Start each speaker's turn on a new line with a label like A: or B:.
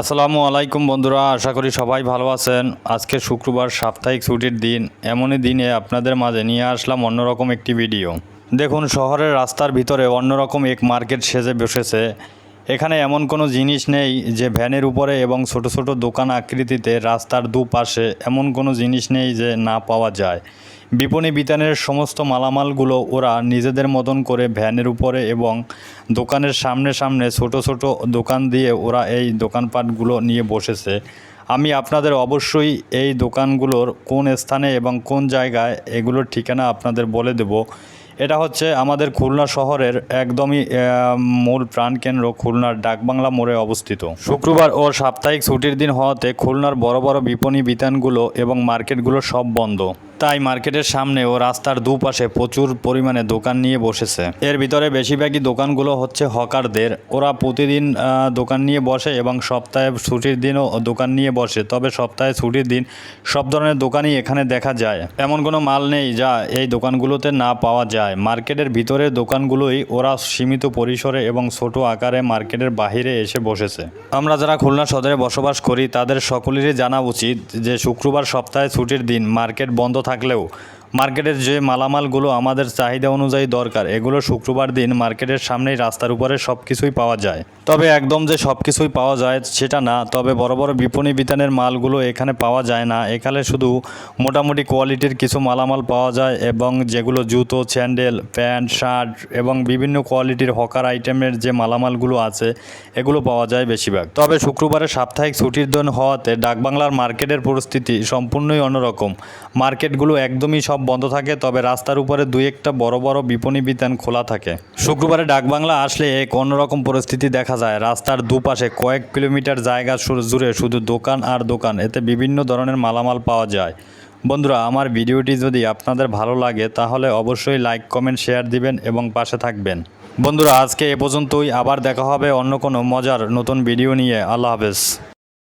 A: আসসালামু আলাইকুম বন্ধুরা, আশা করি সবাই ভালো আছেন। আজকে শুক্রবার সাপ্তাহিক ছুটির দিন, এমনই দিনে আপনাদের মাঝে নিয়ে আসলাম অন্যরকম একটি ভিডিও। দেখুন, শহরের রাস্তার ভিতরে অন্যরকম এক মার্কেট সেজে বসেছে। এখানে এমন কোনো জিনিস নেই যে ভ্যানের উপরে এবং ছোট ছোট দোকান আকৃতিতে রাস্তার দুপাশে এমন কোনো জিনিস নেই যে না পাওয়া যায়। বিপণী বিতানের সমস্ত মালামালগুলো ওরা নিজেদের মতন করে ভ্যানের উপরে এবং দোকানের সামনে সামনে ছোট ছোট দোকান দিয়ে ওরা এই দোকানপাটগুলো নিয়ে বসেছে। আমি আপনাদের অবশ্যই এই দোকানগুলোর কোন স্থানে এবং কোন জায়গায় এগুলোর ঠিকানা আপনাদের বলে দেব। এটা হচ্ছে আমাদের খুলনা শহরের একদমই মূল প্রাণকেন্দ্র খুলনার ডাকবাংলা মোড়ে অবস্থিত। শুক্রবার ও সাপ্তাহিক ছুটির দিন হওয়াতে খুলনার বড় বড় বিপণী বিতানগুলো এবং মার্কেটগুলো সব বন্ধ। তাই মার্কেটের সামনে ও রাস্তার দুপাশে প্রচুর পরিমাণে দোকান নিয়ে বসেছে। এর ভিতরে বেশিরভাগই দোকানগুলো হচ্ছে হকারদের। ওরা প্রতিদিন দোকান নিয়ে বসে এবং সপ্তাহে ছুটির দিনও দোকান নিয়ে বসে। তবে সপ্তাহে ছুটির দিন সব ধরনের দোকানই এখানে দেখা যায়। এমন কোনো মাল নেই যা এই দোকানগুলোতে না পাওয়া যায়। মার্কেটের ভিতরের দোকানগুলোই ওরা সীমিত পরিসরে এবং ছোট আকারে মার্কেটের বাহিরে এসে বসেছে। আমরা যারা খুলনা সদরে বসবাস করি, তাদের সকলেরই জানা উচিত যে শুক্রবার সপ্তাহে ছুটির দিন মার্কেট বন্ধ থাকলেও মার্কেটের যে মালামালগুলো আমাদের চাহিদা অনুযায়ী দরকার, এগুলো শুক্রবার দিন মার্কেটের সামনেই রাস্তার উপরে সব কিছুই পাওয়া যায়। তবে একদম যে সব কিছুই পাওয়া যায় সেটা না, তবে বড় বড় বিপণী বিতানের মালগুলো এখানে পাওয়া যায় না। এখানে শুধু মোটামুটি কোয়ালিটির কিছু মালামাল পাওয়া যায় এবং যেগুলো জুতো, স্যান্ডেল, প্যান্ট, শার্ট এবং বিভিন্ন কোয়ালিটির হকার আইটেমের যে মালামালগুলো আছে, এগুলো পাওয়া যায় বেশিরভাগ। তবে শুক্রবারে সাপ্তাহিক ছুটির দিন হওয়াতে ডাকবাংলার মার্কেটের পরিস্থিতি সম্পূর্ণই অন্যরকম। মার্কেটগুলো একদমই সব বন্ধ থাকে, তবে রাস্তার উপরে দুই একটা বড় বড় বিপণী বিতান খোলা থাকে। শুক্রবারে ডাকবাংলা আসলে এক অন্যরকম পরিস্থিতি দেখা যায়। রাস্তার দুপাশে কয়েক কিলোমিটার জায়গা জুড়ে শুধু দোকান আর দোকান, এতে বিভিন্ন ধরনের মালামাল পাওয়া যায়। বন্ধুরা, আমার ভিডিওটি যদি আপনাদের ভালো লাগে, তাহলে অবশ্যই লাইক, কমেন্ট, শেয়ার দিবেন এবং পাশে থাকবেন। বন্ধুরা, আজকে এ পর্যন্তই। আবার দেখা হবে অন্য কোনো মজার নতুন ভিডিও নিয়ে। আল্লাহ হাফেজ।